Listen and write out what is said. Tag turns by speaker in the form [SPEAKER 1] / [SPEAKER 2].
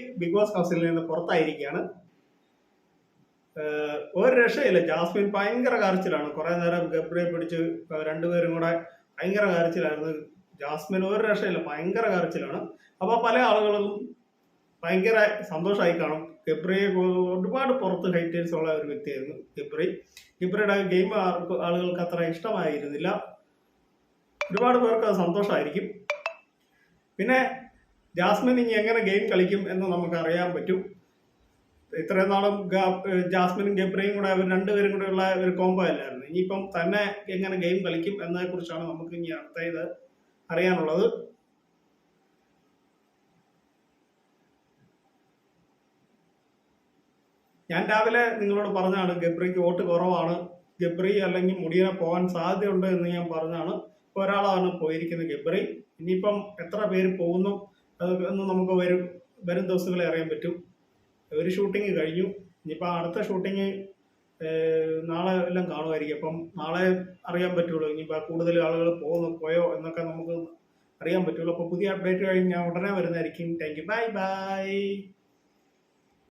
[SPEAKER 1] Big boss ഹൗസിൽ നിന്ന് പുറത്തായിരിക്കുകയാണ്. ഒരു രക്ഷയില്ല. ജാസ്മിൻ ഭയങ്കര കരച്ചിലാണ്. കുറെ നേരം ഗബ്രിയെ പിടിച്ച് രണ്ടുപേരും കൂടെ ഭയങ്കര കരച്ചിലായിരുന്നു. ജാസ്മിൻ ഒരു രക്ഷയില്ല. ഭയങ്കര കരച്ചിലാണ്. അപ്പൊ പല ആളുകളും ഭയങ്കര സന്തോഷമായി കാണും. ഗബ്രിയെ ഒരുപാട് പുറത്ത് ഹൈറ്റേഴ്സ് ഉള്ള ഒരു വ്യക്തിയായിരുന്നു ഗബ്രി. ഗബ്രിയുടെ ഗെയിം ആളുകൾക്ക് അത്ര ഇഷ്ടമായിരുന്നില്ല. ഒരുപാട് പേർക്ക് അത് സന്തോഷമായിരിക്കും. പിന്നെ ജാസ്മിൻ ഇനി എങ്ങനെ ഗെയിം കളിക്കും എന്ന് നമുക്ക് അറിയാൻ പറ്റും. ഇത്രയും നാളും ജാസ്മിനും ഗബ്രയും കൂടെ അവർ രണ്ടുപേരും കൂടെ ഉള്ള ഒരു കോംബോ അല്ലായിരുന്നു. ഇനിയിപ്പം തന്നെ എങ്ങനെ ഗെയിം കളിക്കും എന്നതിനെ കുറിച്ചാണ് നമുക്ക് ഇനി അടുത്ത ഇത് അറിയാനുള്ളത്. ഞാൻ രാവിലെ നിങ്ങളോട് പറഞ്ഞാണ് ഗബ്രിക്ക് വോട്ട് കുറവാണ്. ഗബ്രി അല്ലെങ്കിൽ മുടിയനെ പോകാൻ സാധ്യതയുണ്ട് എന്ന് ഞാൻ പറഞ്ഞാണ് ഒരാളാണ് പോയിരിക്കുന്നത് ഗബ്രി. ഇനിയിപ്പം എത്ര പേര് പോകുന്നു? അത് ഒന്ന് നമുക്ക് വരും വരും ദിവസങ്ങളെ അറിയാൻ പറ്റും. ഒരു ഷൂട്ടിംഗ് കഴിഞ്ഞു. ഇനിയിപ്പോൾ അടുത്ത ഷൂട്ടിംഗ് നാളെ എല്ലാം കാണുമായിരിക്കും. അപ്പം നാളെ അറിയാൻ പറ്റുള്ളൂ. ഇനിയിപ്പോൾ കൂടുതൽ ആളുകൾ പോകുന്നു പോയോ എന്നൊക്കെ നമുക്ക് അറിയാൻ പറ്റുള്ളൂ. അപ്പോൾ പുതിയ അപ്ഡേറ്റ് കഴിഞ്ഞ് ഞാൻ ഉടനെ വരുന്നതായിരിക്കും. Thank you bye bye